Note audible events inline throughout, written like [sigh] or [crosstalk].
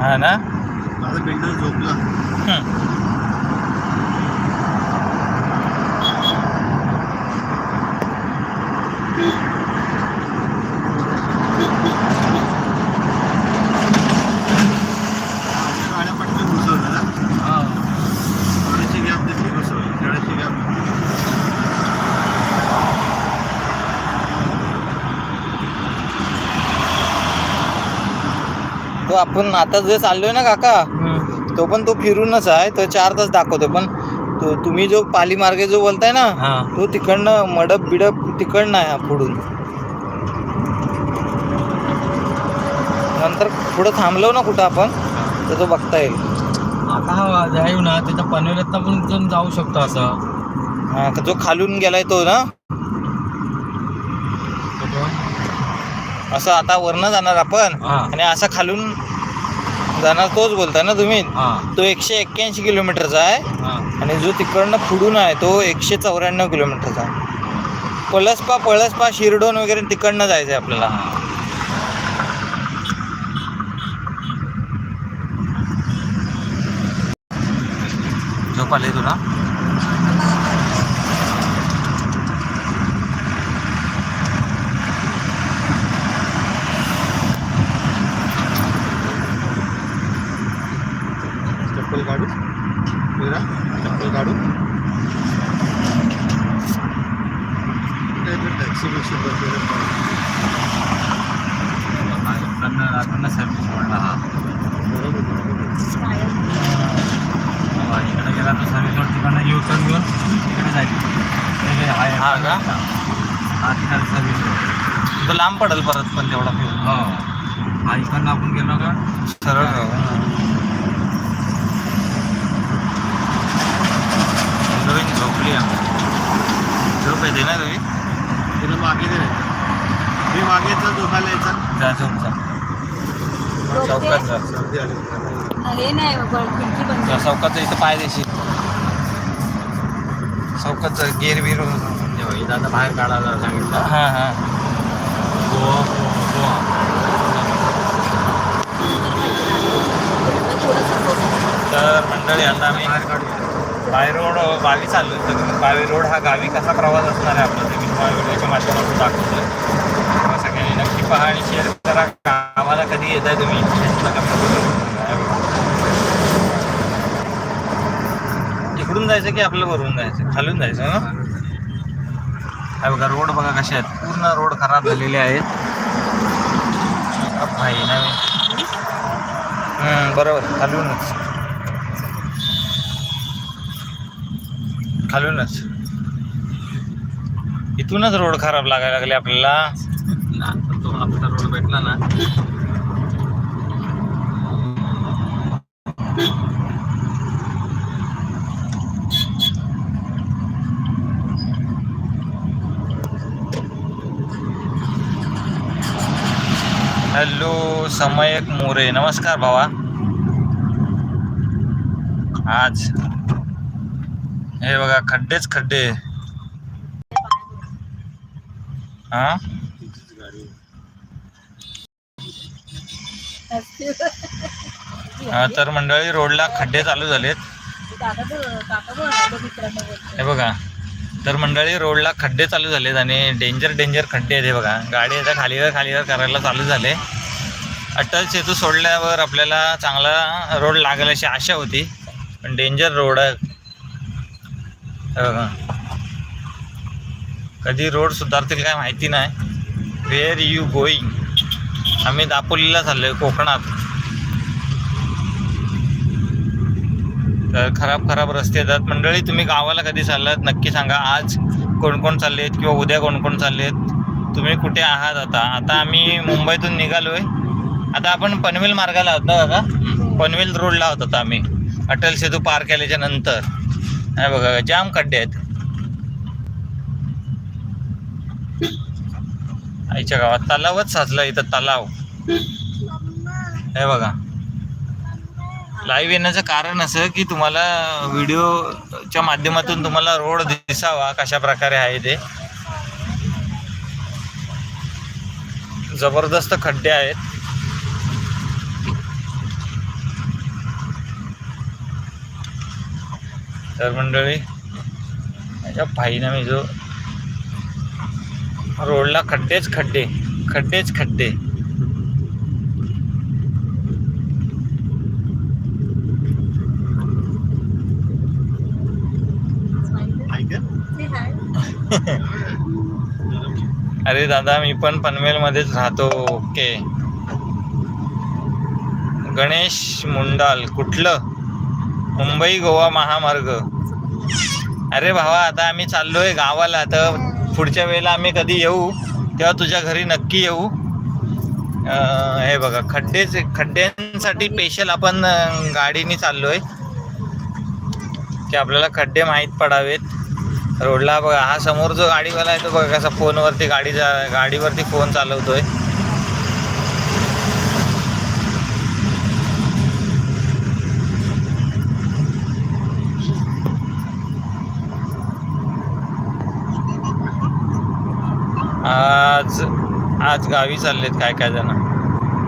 हा ना? माझा बिल्डर झोपला. आपण आता जे चाललोय ना काका तो पण तो फिरूनच आहे तो चार तास दाखवतो पण तो तुम्ही जो पाली मार्गे जो बोलताय ना तो तिकडनं मडप बिडप तिकडनं आहे पुढून. नंतर पुढं थांबलो ना कुठं आपण तर तो बघता येईल. आता हा जाऊ ना तिथं पनवेलात पण जाऊ शकतो असं. हा जो खालून गेलाय तो ना. असं आता वरनं जाणार आपण. आणि असा खालून जाणार तोच बोलताय ना तुम्ही? हा. तो एकशे एक्क्याऐंशी किलोमीटरचा आहे. हा. आणि जो तिकडनं पुढून आहे तो एकशे चौऱ्याण्णव किलोमीटरचा आहे. पळसपा पळसपा शिरडोन वगैरे तिकडनं जायचं आहे आपल्याला झोप आली तुला चप्पल काढू मीरा चप्पल काढू टॅक्सी बिक्सी बसलेलं सर्व्हिस पडला हा बरोबर इकडे गेला तर सर्व्हिस रोड तिकडनं यू टर्न घेऊन तिकडे जाईल ते जे आहे हा का? हा तिकडे सर्व्हिस रोड तो लांब पडेल परत पण तेवढा फिरून हो. हा इकडनं आपण गेलो का? सरळ नवीन झोपली आहे. झोप येते ना तुम्ही तिला मागे दे रे. मी मागे चल झोपायला यायचा. जा झोप जा. चौकात जा. सर्दी आली हे नाही बाबा, खिडकी बंद जा, चौकात इथं पाय देशील. चौकात गेर बीर इथं आता बाहेर काढायला सांगितलं. हां हां. तर मंडळी आता आम्ही बाय रोड गावी चाललो तर बाय रोड हा गावी कसा प्रवास असणार आहे आपला ते मी तुम्हाला व्हिडिओच्या माध्यमातून दाखवतो तेव्हा सगळ्यांनी नक्की पहा आणि शेअर करा. गावाला कधी येत आहे तुम्ही? इकडून जायचं की आपलं वरून जायचं? खालून जायचं. ना हा बघा रोड बघा कसे आहेत. पूर्ण रोड खराब झालेले आहेत. नाही बरोबर. खालूनच. खालूनच. इथूनच रोड खराब लागायला लागले आपल्याला. तो आपला रोड भेटला ना. हॅलो समयक मोरे. नमस्कार भावा. आज हे बघा खड्डेच खड्डे. हा? हा, तर मंडळी रोडला खड्डे चालू झालेत. हे बघा तर मंडळी रोडला खड्डे चालू झालेत आणि डेंजर डेंजर खड्डे आहेत हे बघा. गाडी आता खालीवर खालीवर करायला चालू झाले. अटल सेतू सोडल्यावर आपल्याला चांगला रोड लागेल अशी आशा होती पण डेंजर रोड आहे. बघा. कधी रोड सुधारतील काय माहिती नाही. वेअर यू गोईंग आम्ही दापोलीला चाललोय कोकणात. तर खराब खराब रस्ते येतात. मंडळी तुम्ही गावाला कधी चाललात? नक्की सांगा. आज कोण कोण आहेत किंवा उद्या कोण कोण चाललेत? तुम्ही कुठे आहात आता? आता आम्ही मुंबईतून निघालो आहे आता आपण पनवेल मार्गाला आहोत ना पनवेल रोडला आहोत आता आम्ही. अटल सेतू पार केल्याच्यानंतर. हे बघा जाम खड्डे आहेत. आईच्या गावात तलावच साचला इथं तलाव. हे बघा. लाईव्ह येण्याचं कारण असं की तुम्हाला व्हिडिओच्या माध्यमातून तुम्हाला रोड दिसावा कशा प्रकारे आहे ते. जबरदस्त खड्डे आहेत. तर मंडळी माझ्या भाईनं मी जो रोडला खड्डेच खड्डे खड्डेच खड्डे. अरे दादा मी पण पनवेलमध्येच राहतो. ओके. गणेश मुंडाल कुठलं? मुंबई गोवा महामार्ग. अरे भावा आता आम्ही चाललोय गावाला. तर पुढच्या वेळेला आम्ही कधी येऊ तेव्हा तुझ्या घरी नक्की येऊ. हे बघा खड्डेच खड्ड्यांसाठी स्पेशल आपण गाडीने चाललोय. की आपल्याला खड्डे माहीत पडावेत. रोडला बघा हा समोर जो गाडीवाला आहे तो बघा कसा फोनवरती गाडी जा- गाडीवरती फोन चालवतोय. आज आज गावी चाललेत काय काय जण.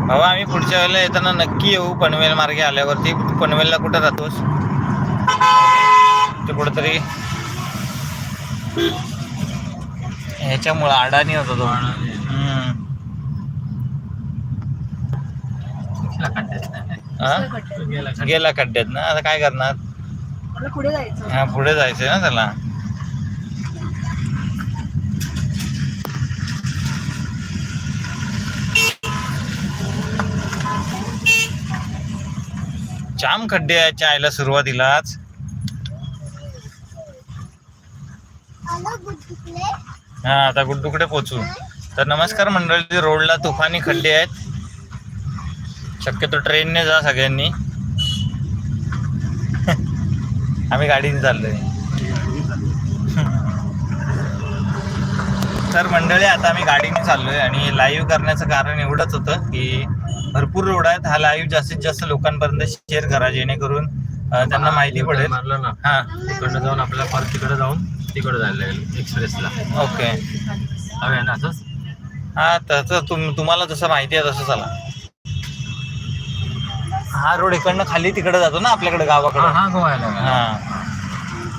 बाबा आम्ही पुढच्या वेळेला येताना नक्की येऊ पनवेल मार्गे आल्यावरती. पनवेलला कुठं राहतोस ते कुठंतरी ह्याच्यामुळं अडाणी होता तो. हम्म. गेला खड्ड्यात. ना? आता काय करणार? मला पुढे जायचं हा पुढे जायचंय ना त्याला. जाम खड्डे आहेत चायला सुरुवातीलाच. हा आता गुड्डुकडे पोचू? तर नमस्कार मंडळी रोडला तुफानी खड्डे आहेत. शक्यतो ट्रेनने जा सगळ्यांनी. [laughs] आम्ही गाडीने चाललोय. [laughs] तर मंडळी आता आम्ही गाडीने चाललोय आणि लाईव्ह करण्याचं कारण एवढंच होतं की भरपूर रोड आहेत. हा लाईव्ह जास्तीत जास्त लोकांपर्यंत शेअर करा जेणेकरून त्यांना माहिती पडेल. हा. तिकडनं जाऊन आपल्याला परत तिकडे जाऊन तिकडे जायला लागेल एक्सप्रेसला ओके हवे ना असंच हा तसं तुम तुम्हाला जसं माहिती आहे तसं चला. हा रोड इकडनं खाली तिकडे जातो ना आपल्याकडे गावाकडे? हा गोव्याला. हा.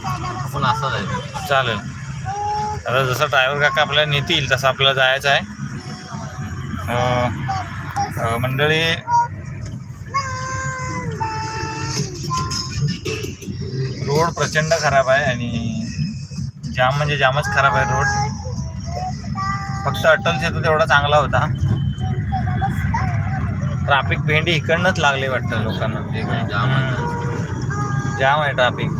आपण असं जायचं चालेल. आता जसं ड्रायव्हर काका आपल्याला नेतील तसं आपल्याला जायचं आहे. अं, अं, मंडळी रोड प्रचंड खराब आहे आणि जाम म्हणजे जामच खराब आहे रोड. फक्त अटल सेतू तेवढा चांगला होता. ट्राफिक भेंडी इकडनंच लागले वाटतं लोकांना. जाम. जाम आहे ट्राफिक.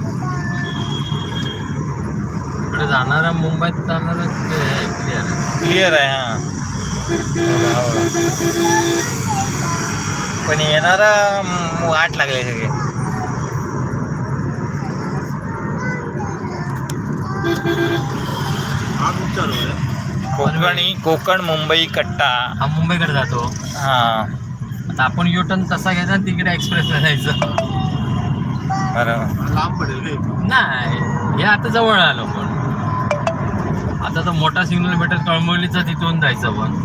इकडे जाणारा मुंबईत जाणारा क्लिअर आहे. क्लिअर आहे हा. पण येणारा वाट लागले सगळे हा कुठचा रोड आहे कोकणी कोकण मुंबई कट्टा. हा मुंबईकडे जातो. हा. आता आपण युटर्न तसा घ्यायचा आणि तिकडे एक्सप्रेसला जायचं. बरोबर लांब पडेल रे. नाही हे आता जवळ आलो पण. आता तो मोठा सिग्नल भेटेल कळमोलीचा तिथून जायचं पण.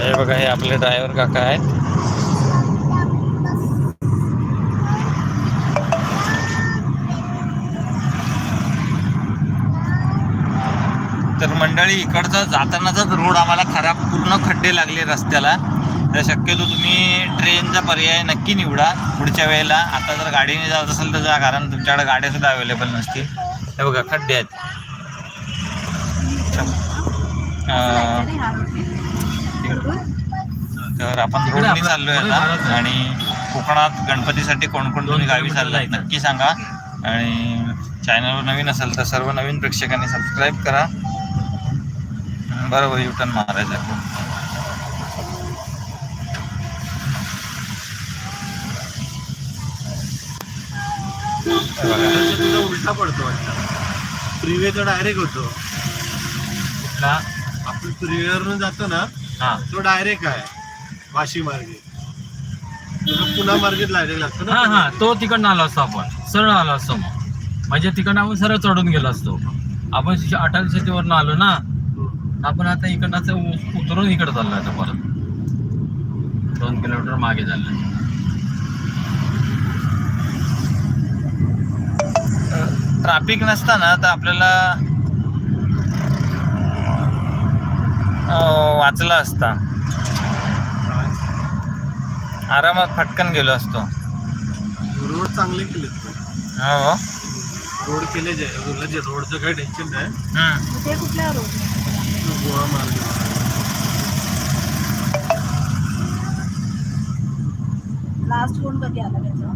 हे बघा हे आपले ड्रायव्हर काका आहेत तर मंडळी इकडचा जातानाचाच रोड आम्हाला खराब पूर्ण खड्डे लागले रस्त्याला तर शक्यतो तुम्ही ट्रेनचा पर्याय नक्की निवडा पुढच्या वेळेला आता जर गाडीने जात असेल तर जा कारण तुमच्याकडे गाड्या सुद्धा अवेलेबल नसतील हे बघा खड्डे आहेत. तर आपण रोडनी चाललोय पुढे आता आहे. आणि कोकणात गणपतीसाठी कोण कोण तुम्ही दोन गावी चाललात जायचं. नक्की सांगा आणि चॅनलवर नवीन असेल तर सर्व नवीन प्रेक्षकांनी सबस्क्राईब करा बरोबर युटर्न मारायचं. हे उलटा पडतो तो डायरेक्ट होतो कुठला? आपण फ्रीवेवरनं जातो ना हा. तो डायरेक्ट आहे वाशी मार्गे. पुन्हा मार्गेत डायरेक्ट लागतो हा ना हा तो तिकडनं आलो असतो आपण. सरळ आलो असतो मग. म्हणजे तिकडनं आपण सरळ चढून गेलो असतो. आपण अटल शेतीवरनं आलो ना आपण आता इकडनं उतरून इकडे चाललो आता परत. दोन किलोमीटर मागे चाललो ट्रॅफिक नसताना तर आपल्याला वाचला असता. आरामात फटकन गेलो असतो. रोड चांगले केले हो, हो रोड केले जे रोडचं काही टेन्शन नाही. गोवा मार्ग लास्ट फोन कधी आला त्याचा?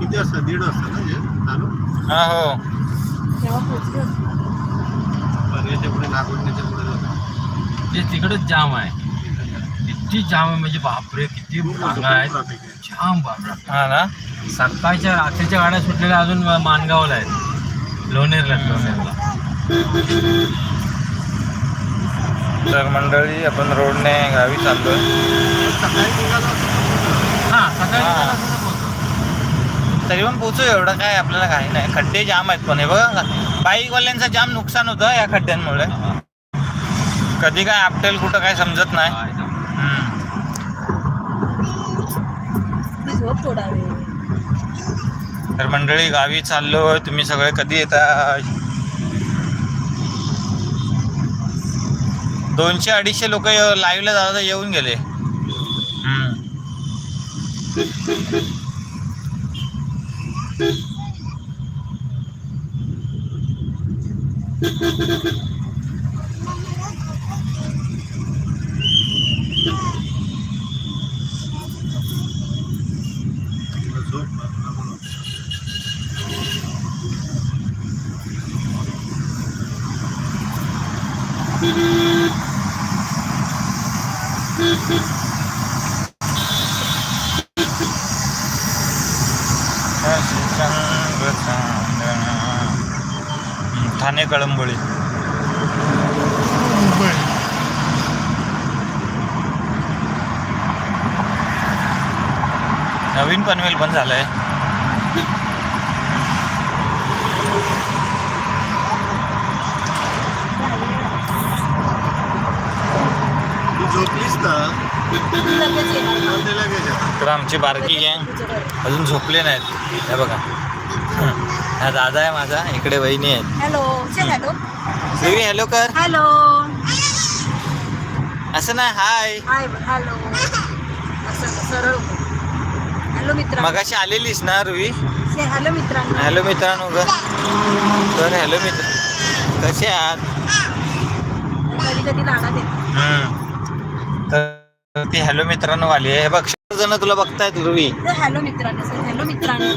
किती वाजता? दीड वाजता ना जे चालू? हा हो. तेव्हा. पर्याच्या पुढे नागोडण्याच्या पुढे ते तिकडेच जाम आहे. किती जाम आहे म्हणजे बापरे किती ट्रॅफिक आहे. जाम बापरे. हा ना? सकाळच्या रात्रीच्या गाड्या सुटलेल्या अजून मानगावला आहेत. लोणेरला लोणेरला. तर मंडळी आपण रोडने गावी. हा हा. असं पोहोचतो. तरी पण पोचू एवढं काय आपल्याला काही नाही. खड्डे जाम आहेत पण हे बघ बाईकवाल्यांचं जाम नुकसान होतं या खड्ड्यांमुळे. कधी काय आपटेल कुठं काय समजत नाही. तर मंडळी गावी चाललोय. तुम्ही सगळे कधी येता? दोनशे अडीचशे लोक लाईव्हला जाता येऊन गेले हम्म. झोप हम्म, ठाणे कळंबोळी. नवीन पनवेल पण झालंय. झोपलीस ना. तर आमची बारकी गँग. घर. अजून झोपले नाहीत. हे बघा. हा दादा आहे माझा इकडे वहिनी आहेत. हॅलो हॅलो देवी हॅलो कर. हॅलो असं नाही हाय हाय हॅलो असं सरळ हॅलो मित्रा मगाशी आलेलीस ना से हॅलो मित्रांनो. हॅलो मित्रांनो ग. तर हॅलो मित्र कसे आहात? कधी कधी हम्म. तर ती हॅलो मित्रांनो आली आहे. हे बघ जण तुला बघतायत तर हॅलो मित्रांनो. सर हॅलो मित्रांनो.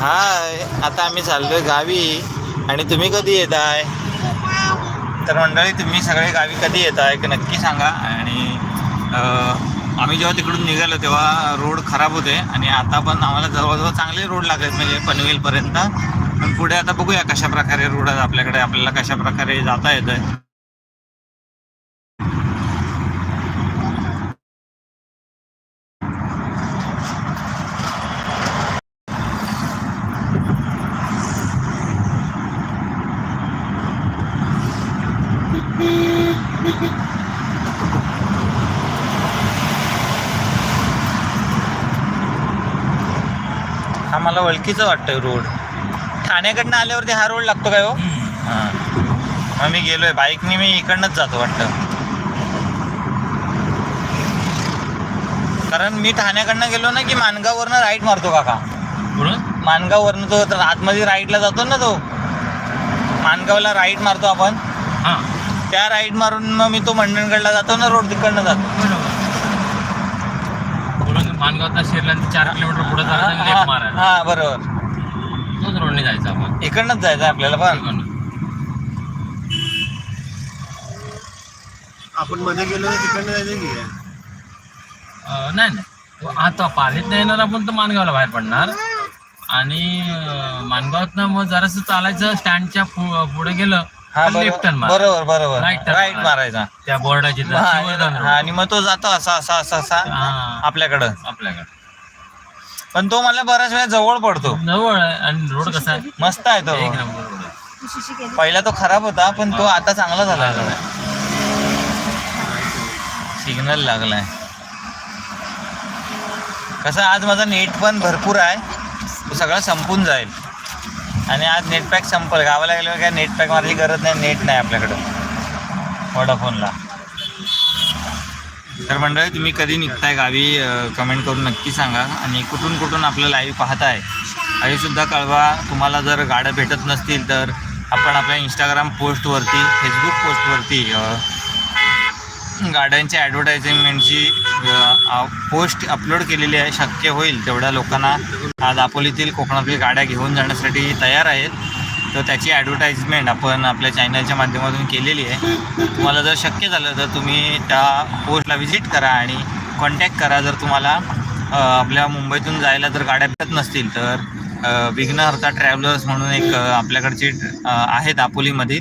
हाय आता आम्ही चाललोय गावी. आणि तुम्ही कधी येत आहे तर मंडळी तुम्ही सगळे गावी कधी येत आहे नक्की सांगा. आणि आम्ही जेव्हा तिकडून निघालो तेव्हा रोड खराब होते. आणि आता पण आम्हाला जवळजवळ चांगले रोड लागले म्हणजे पनवेलपर्यंत. पण पुढे आता बघूया कशा प्रकारे रोड आहेत आपल्याकडे आपल्याला कशा प्रकारे जाता येत मला ओळखीचं वाटतंय रोड. ठाण्याकडनं आल्यावरती हा रोड लागतो काय हो? हां. मग मी गेलोय. बाईकने मी इकडनंच जातो वाटतं. कारण मी ठाण्याकडनं गेलो ना की मानगाववरनं राईट मारतो काका. मानगाववरनं तो तर आतमध्ये राईटला जातो ना तो. मानगावला राईट मारतो आपण. हा. त्या राईट मारून मग मी तो मंडणगडला जातो ना रोड तिकडनं जातो. मानगावचा शिरला चार किलोमीटर पुढे जायचं लेफ्ट मारायला. हा बरोबर. तोच रोडने जायचं आपण. इकडनंच जायचं आपल्याला पण. आपण मध्ये गेलो तिकडनं जायचं की? काय? अं, नाही नाही. आता पालीत नाही येणार आपण तर मानगावला बाहेर पडणार. आणि अं, मानगावातनं मग जरासं चालायचं स्टँडच्या पु- पुढे गेलं हा लेफ्ट टर्न बरोबर मार. बरोबर बरोबर. Right turn राईट मार. मारायचा. त्या बोर्डाची हा, हा, आणि मग तो जातो असा असा असा असा हा. आपल्याकडं. आपल्याकडे. पण तो मला बऱ्याच वेळा जवळ पडतो. जवळ आहे आणि रोड कसा आहे? मस्त आहे तो. एक नंबर रोड आहे. तू शिशी केली पहिला तो खराब होता पण तो आता चांगला झाला. सिग्नल लागलाय. कसं आज माझा नेट पण भरपूर आहे. सगळं संपून जाईल. आणि आज नेटपॅक संपलं संपल. गावाला गेल्यावर काय नेटपॅक मारली गरज नाही नेट नाही आपल्याकडं. वडाफोनला तर मंडळी तुम्ही कधी निघताय गावी कमेंट करून नक्की सांगा. आणि कुठून कुठून आपलं लाईव्ह पाहताय आणि सुद्धा कळवा. तुम्हाला जर गाड्या भेटत नसतील तर आपण आपल्या इंस्टाग्राम पोस्टवरती फेसबुक पोस्टवरती गाड्यांची ॲडव्हर्टायझिंगमेंटची पोस्ट अपलोड केलेली आहे. शक्य होईल तेवढ्या लोकांना. आज दापोलीतील कोकणातील गाड्या घेऊन जाण्यासाठी तयार आहेत. तर त्याची ॲडव्हर्टाईजमेंट आपण आपल्या चॅनलच्या माध्यमातून केलेली आहे. तुम्हाला जर शक्य झालं तर तुम्ही त्या पोस्टला व्हिजिट करा आणि कॉन्टॅक्ट करा. जर तुम्हाला आपल्या मुंबईतून जायला जर गाड्या भेटत नसतील तर विघ्नहर्ता ट्रॅव्हलर्स म्हणून एक आपल्याकडची आहे दापोलीमध्ये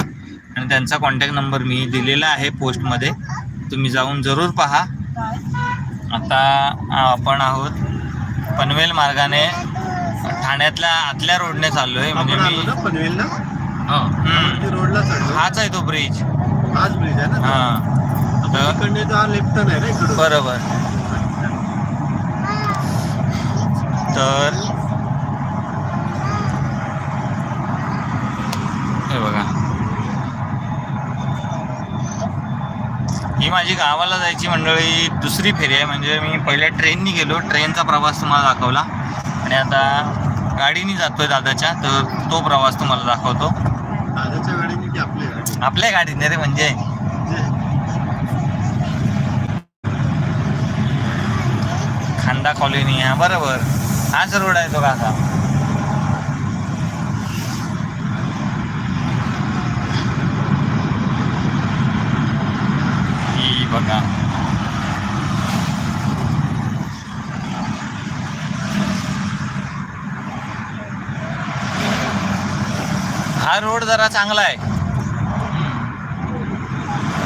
आणि त्यांचा कॉन्टॅक्ट नंबर मी दिलेला आहे पोस्टमध्ये तुम्ही जाऊन जरूर पहा. आता आपण आहोत पनवेल मार्गाने. ठाण्यातल्या आतल्या रोडने चाललो आहे म्हणजे मी ना पनवेलला? हा. रोडला हाच आहे तो ब्रिज हाच ब्रिज आहे ना हां. लेफ्ट बरोबर. तर हे बघा ही माझी गावाला जायची मंडळी दुसरी फेरी आहे. म्हणजे मी पहिल्या ट्रेननी गेलो. ट्रेनचा प्रवास तुम्हाला दाखवला. आणि आता गाडीने जातोय दादाच्या. तर तो प्रवास तुम्हाला दाखवतो. दादाच्या गाडीने की आपल्या गाडी आपल्या गाडीने रे म्हणजे. खांदा कॉलनी. हा बरोबर. हाच रोड आहे तो काका ही बघा हा रोड जरा चांगला आहे.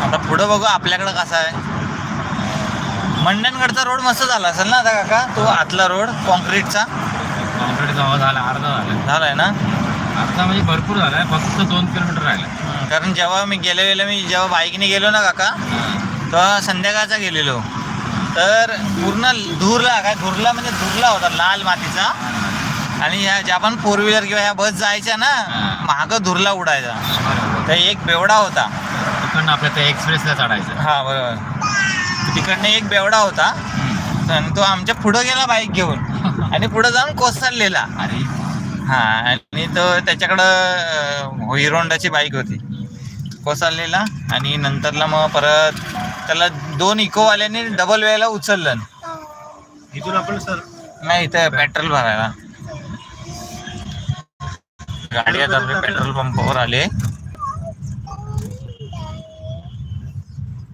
आता पुढं बघू आपल्याकडं कसा आहे. मंडणगडचा रोड मस्त झाला असेल ना आता काका? तो आतला रोड कॉन्क्रीटचा. कॉन्क्रीट जवळ झाला अर्धा झाला. झालाय ना? अर्धा म्हणजे भरपूर झालाय फक्त दोन किलोमीटर राहिला. कारण जेव्हा मी गेल्या वेळेला मी जेव्हा बाईकने गेलो ना काका तेव्हा संध्याकाळचा गेलेलो. तर पूर्ण धुरला काय धुरला म्हणजे धुरला होता लाल मातीचा. आणि ह्या ज्या पण फोर व्हीलर किंवा ह्या बस जायच्या ना मागं धुरला उडायचा. तर एक बेवडा होता. तिकडनं आपल्या त्या एक्सप्रेसला चढायचं. हा बरोबर. तिकडनं एक बेवडा होता. आणि तो आमच्या पुढं गेला बाईक घेऊन. आणि पुढं जाऊन कोसळलेला अरे. हा आणि तो त्याच्याकडं हिरो होंडाची बाईक होती. कोसळलेला आणि नंतरला मग परत त्याला दोन इकोवाल्यांनी डबल वेळेला उचललं. इथून आपण सर नाही इथं पेट्रोल भरायला. गाडी आता आपले पेट्रोल पंपावर आले.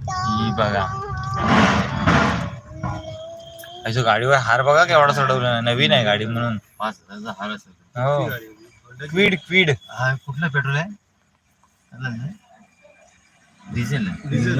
ही बघा. अशा गाडीवर हार बघा केवढा चढवला नवीन आहे गाडी म्हणून. पाच हजारचा हार असेल. हो. क्वीड क्वीड हा कुठला पेट्रोल आहे? डिझेल आहे. डिझेल.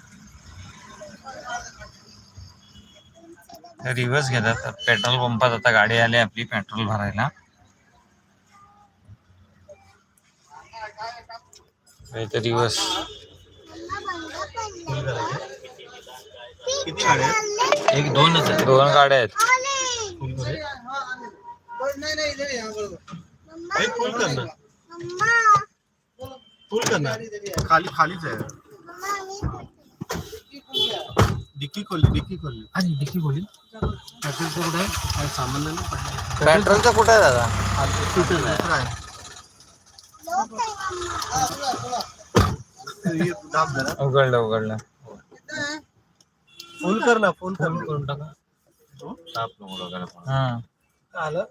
रिव्हर्स घेतात. पेट्रोल पंपात आता गाडी आली आपली पेट्रोल भरायला. रिव्हर्स आहेत? एक दोनच आहे दोन गाड्या आहेत. हे फुल फुल खाली खालीच आहे मम्मा मी डिक्की खोलली डिक्की खोलली आणि डिक्की बोलील पेट्रोलचं कुठं आहे? काय सामान नाही पडलं. पेट्रोलचं कुठं आहे दादा? दुसरं आहे. लोक आहे मम्मा हे दाब जरा. उघडलं उघडलं. फुल कर ना फुल कर. फोन करून टाका. ताप नको लागायला पण. हा. आलं?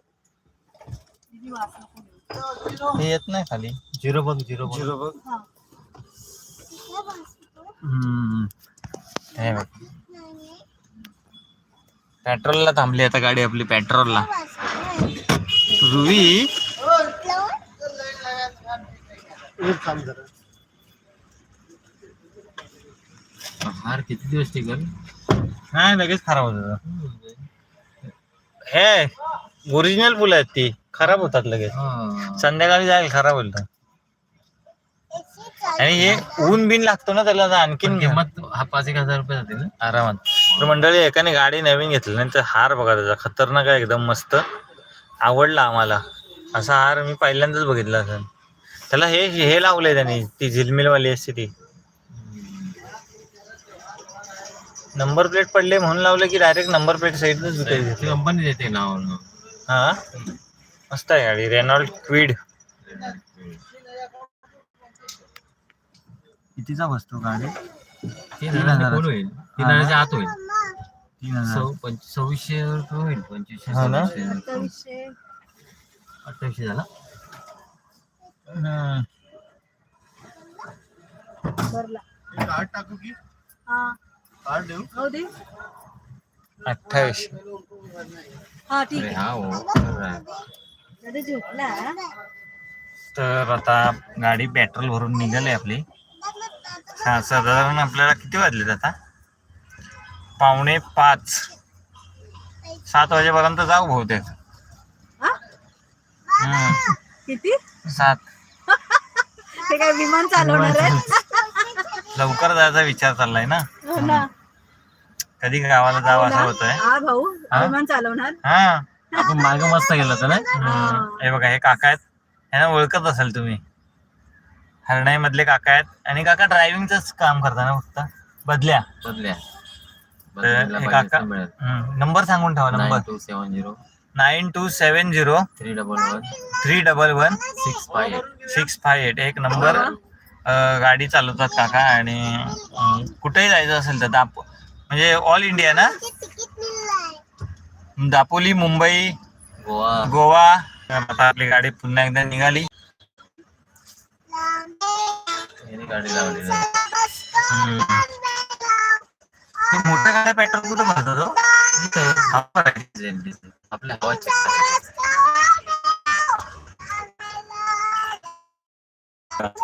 हे येत नाही खाली. झिरो बघ झिरो झिरो बघ. हम्म. हे बघ. पेट्रोलला थांबली आता गाडी आपली पेट्रोलला. जरा हार किती दिवस टिकल? नाही लगेच खराब होत हे ओरिजिनल फुलं आहेत ती. खराब होतात लगेच. संध्याकाळी जाईल खराब होईल तर. आणि हे ऊन बिन लागतो ना त्याला तर आणखीन किंमत हा पाच एक हजार रुपये जाते ना. आरामात. तर मंडळी एकाने गाडी नवीन घेतली नाही तर हार बघा त्याचा. खतरनाक आहे एकदम मस्त. आवडला आम्हाला. असा हार मी पहिल्यांदाच बघितला असं त्याला हे हे लावलंय त्यांनी ती झिलमिलवाली असते ती. नंबर प्लेट पडले म्हणून लावलं की डायरेक्ट नंबर प्लेट ती विकायची कंपनी देते नाव. हा? मस्त आहे गाडी. Renault Kwid. कितीचा बसतो गाडी? तीन हजार होईल. तीन हजारच्या आत होईल. तीन हजार. सव- पंच- सव्वीसशे रुपये होईल. पंचवीसशे हो ना? सव्वीसशे विषय अठ्ठावीसशे झाला. हम्म. भरला. एक कार्ड टाकू की? हा. कार्ड देऊ? हो दे. हा ठीक अरे आहे. हा हो खरं आहे. दादा झोपला तर आता गाडी पेट्रोल भरून निघाली आपली. हा साधारण आपल्याला किती वाजलेत आता? पावणे पाच. सात वाजेपर्यंत जाऊ बहुतेक. हा? किती? सात. ते काय विमान चालवणार आहे लवकर जायचा विचार चाललाय ना? हो ना. कधी गावाला जावं असं होतंय? हा भाऊ हा? विमान चालवणार. हा. आपण मागे मस्त गेलो होतो ना? हे. बघा हे काका आहेत. ह्यांना ओळखत असाल तुम्ही. हरणाई मधले काका आहेत. आणि काका ड्रायव्हिंगच काम करता ना फक्त. बदल्या. बदल्या. तर हे काका नंबर सांगून ठेवा number. Two seven zero. Nine two seven zero. Three double one. Three double one. Six five eight. Six five eight. एक नंबर. अं, गाडी चालवतात काका आणि अं, कुठेही जायचं असेल तर दाप म्हणजे ऑल इंडिया ना? दापोली मुंबई गोवा. गोवा. आता आपली गाडी पुन्हा एकदा निघाली. मोठ्या गाड्या पेट्रोल कुठं भरतो तो? आपल्या हवा